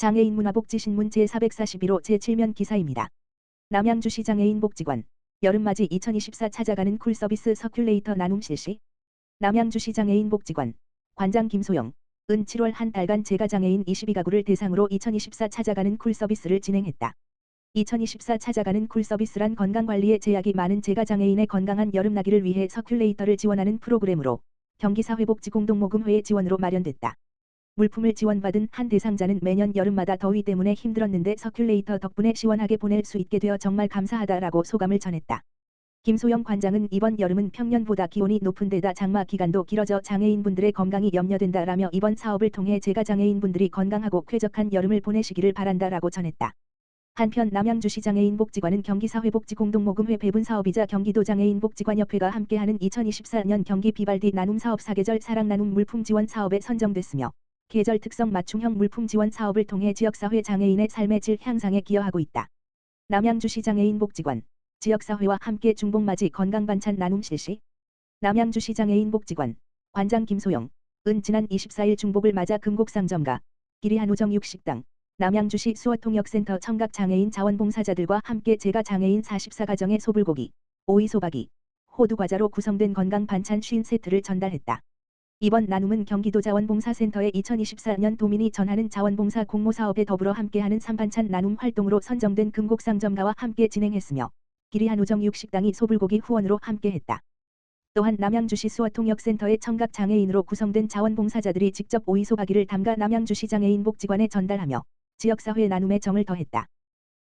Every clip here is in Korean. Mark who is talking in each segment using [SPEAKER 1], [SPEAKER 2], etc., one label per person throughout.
[SPEAKER 1] 장애인 문화복지신문 제441호 제7면 기사입니다. 남양주시 장애인 복지관 여름맞이 2024 찾아가는 쿨서비스 서큘레이터 나눔 실시 남양주시 장애인 복지관 관장 김소영 은 7월 한 달간 재가 장애인 22가구를 대상으로 2024 찾아가는 쿨서비스를 진행했다. 2024 찾아가는 쿨서비스란 건강관리에 제약이 많은 재가 장애인의 건강한 여름나기를 위해 서큘레이터를 지원하는 프로그램으로 경기사회복지공동모금회의 지원으로 마련됐다. 물품을 지원받은 한 대상자는 매년 여름마다 더위 때문에 힘들었는데 서큘레이터 덕분에 시원하게 보낼 수 있게 되어 정말 감사하다라고 소감을 전했다. 김소영 관장은 이번 여름은 평년보다 기온이 높은 데다 장마 기간도 길어져 장애인분들의 건강이 염려된다라며 이번 사업을 통해 제가 장애인분들이 건강하고 쾌적한 여름을 보내시기를 바란다라고 전했다. 한편 남양주시 장애인복지관은 경기사회복지공동모금회 배분사업이자 경기도 장애인복지관협회가 함께하는 2024년 경기 비발디 나눔 사업 사계절 사랑 나눔 물품 지원 사업에 선정됐으며 계절 특성 맞춤형 물품 지원 사업을 통해 지역사회 장애인의 삶의 질 향상에 기여하고 있다. 남양주시 장애인 복지관 지역사회와 함께 중복맞이 건강반찬 나눔 실시 남양주시 장애인 복지관 관장 김소영 은 지난 24일 중복을 맞아 금곡상점가 길이 한우정 육식당 남양주시 수어통역센터 청각 장애인 자원봉사자들과 함께 제가 장애인 44가정의 소불고기, 오이소박이, 호두과자로 구성된 건강 반찬 50세트를 전달했다. 이번 나눔은 경기도 자원봉사센터의 2024년 도민이 전하는 자원봉사 공모사업에 더불어 함께하는 삼반찬 나눔 활동으로 선정된 금곡상점가와 함께 진행했으며 기리한 우정 육식당이 소불고기 후원으로 함께했다. 또한 남양주시 수어통역센터의 청각 장애인으로 구성된 자원봉사자들이 직접 오이소박이를 담가 남양주시 장애인 복지관에 전달하며 지역사회 나눔에 정을 더했다.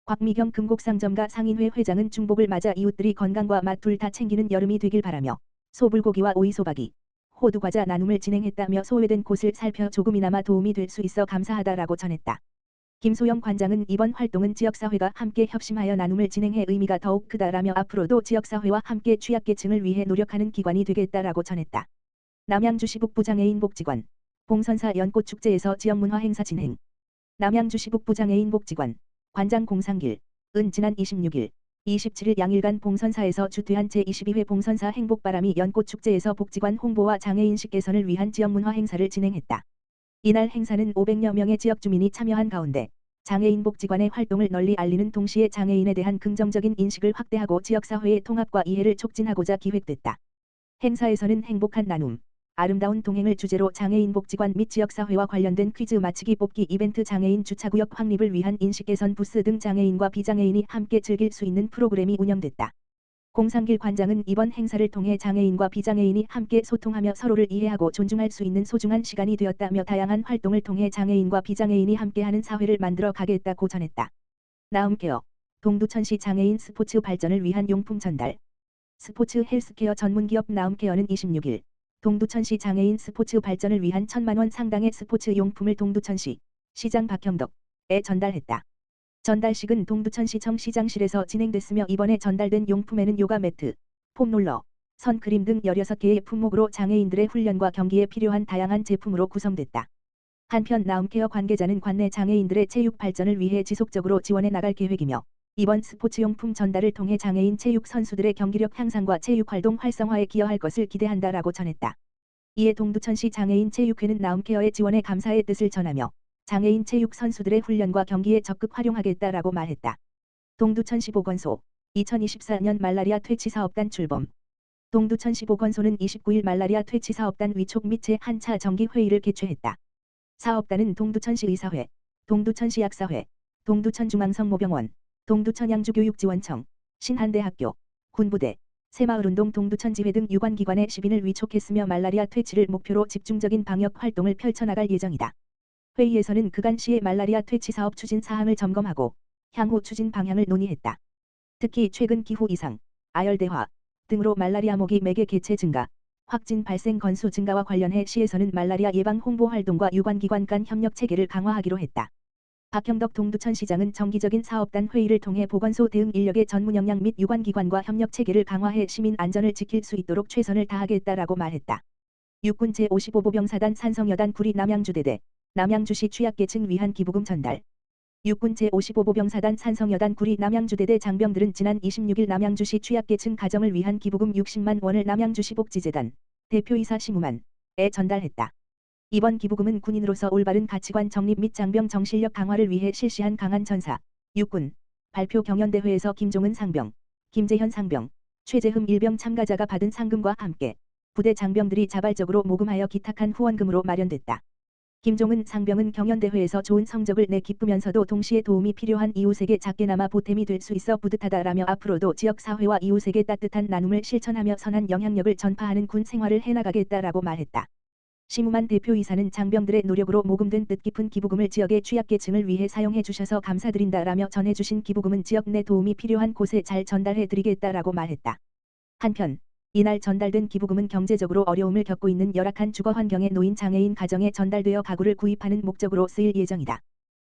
[SPEAKER 1] 곽미경 금곡상점가 상인회 회장은 중복을 맞아 이웃들이 건강과 맛 둘 다 챙기는 여름이 되길 바라며 소불고기와 오이소박이, 호두과자 나눔을 진행했다며 소외된 곳을 살펴 조금이나마 도움이 될 수 있어 감사하다라고 전했다. 김소영 관장은 이번 활동은 지역사회가 함께 협심하여 나눔을 진행해 의미가 더욱 크다라며 앞으로도 지역사회와 함께 취약계층을 위해 노력하는 기관이 되겠다라고 전했다. 남양주시 북부장애인 복지관 봉선사 연꽃축제에서 지역문화 행사 진행 남양주시 북부장애인 복지관 관장 공상길 은 지난 26일 27일 양일간 봉선사에서 주퇴한 제22회 봉선사 행복바람이 연꽃축제에서 복지관 홍보와 장애인식 개선을 위한 지역문화 행사를 진행했다. 이날 행사는 500여 명의 지역 주민이 참여한 가운데 장애인 복지관의 활동을 널리 알리는 동시에 장애인에 대한 긍정적인 인식을 확대하고 지역사회의 통합과 이해를 촉진하고자 기획됐다. 행사에서는 행복한 나눔, 아름다운 동행을 주제로 장애인 복지관 및 지역사회와 관련된 퀴즈 맞히기 뽑기 이벤트 장애인 주차구역 확립을 위한 인식 개선 부스 등 장애인과 비장애인이 함께 즐길 수 있는 프로그램이 운영됐다. 공상길 관장은 이번 행사를 통해 장애인과 비장애인이 함께 소통하며 서로를 이해하고 존중할 수 있는 소중한 시간이 되었다며 다양한 활동을 통해 장애인과 비장애인이 함께하는 사회를 만들어 가겠다고 전했다. 나음케어 동두천시 장애인 스포츠 발전을 위한 용품 전달 스포츠 헬스케어 전문기업 나음케어는 26일 동두천시 장애인 스포츠 발전을 위한 천만원 상당의 스포츠 용품을 동두천시 시장 박형덕에 전달했다. 전달식은 동두천시청 시장실에서 진행됐으며 이번에 전달된 용품에는 요가 매트, 폼롤러, 선크림 등 16개의 품목으로 장애인들의 훈련과 경기에 필요한 다양한 제품으로 구성됐다. 한편 나움케어 관계자는 관내 장애인들의 체육 발전을 위해 지속적으로 지원해 나갈 계획이며 이번 스포츠용품 전달을 통해 장애인 체육 선수들의 경기력 향상과 체육활동 활성화에 기여할 것을 기대한다라고 전했다. 이에 동두천시 장애인 체육회는 나움케어의 지원에 감사의 뜻을 전하며 장애인 체육 선수들의 훈련과 경기에 적극 활용하겠다라고 말했다. 동두천시 보건소 2024년 말라리아 퇴치 사업단 출범 동두천시 보건소는 29일 말라리아 퇴치 사업단 위촉 및 제1차 정기 회의를 개최했다. 사업단은 동두천시 의사회, 동두천시 약사회, 동두천중앙성모병원, 동두천양주교육지원청, 신한대학교, 군부대, 새마을운동 동두천지회 등 유관기관의 시민을 위촉했으며 말라리아 퇴치를 목표로 집중적인 방역 활동을 펼쳐나갈 예정이다. 회의에서는 그간 시의 말라리아 퇴치 사업 추진 사항을 점검하고 향후 추진 방향을 논의했다. 특히 최근 기후 이상, 아열대화 등으로 말라리아 모기 매개 개체 증가, 확진 발생 건수 증가와 관련해 시에서는 말라리아 예방 홍보 활동과 유관기관 간 협력 체계를 강화하기로 했다. 박형덕 동두천시장은 정기적인 사업단 회의를 통해 보건소 대응 인력의 전문 역량 및 유관기관과 협력 체계를 강화해 시민 안전을 지킬 수 있도록 최선을 다하겠다라고 말했다. 육군 제55보병사단 산성여단 구리 남양주대대 남양주시 취약계층 위한 기부금 전달 육군 제55보병사단 산성여단 구리 남양주대대 장병들은 지난 26일 남양주시 취약계층 가정을 위한 기부금 60만 원을 남양주시 복지재단 대표이사 심우만에 전달했다. 이번 기부금은 군인으로서 올바른 가치관 정립 및 장병 정신력 강화를 위해 실시한 강한 전사, 육군, 발표 경연대회에서 김종은 상병, 김재현 상병, 최재흠 일병 참가자가 받은 상금과 함께 부대 장병들이 자발적으로 모금하여 기탁한 후원금으로 마련됐다. 김종은 상병은 경연대회에서 좋은 성적을 내 기쁘면서도 동시에 도움이 필요한 이웃에게 작게나마 보탬이 될 수 있어 뿌듯하다라며 앞으로도 지역사회와 이웃에게 따뜻한 나눔을 실천하며 선한 영향력을 전파하는 군 생활을 해나가겠다라고 말했다. 심우만 대표이사는 장병들의 노력으로 모금된 뜻깊은 기부금을 지역의 취약계층을 위해 사용해 주셔서 감사드린다라며 전해주신 기부금은 지역 내 도움이 필요한 곳에 잘 전달해 드리겠다라고 말했다. 한편 이날 전달된 기부금은 경제적으로 어려움을 겪고 있는 열악한 주거 환경에 놓인 장애인 가정에 전달되어 가구를 구입하는 목적으로 쓰일 예정이다.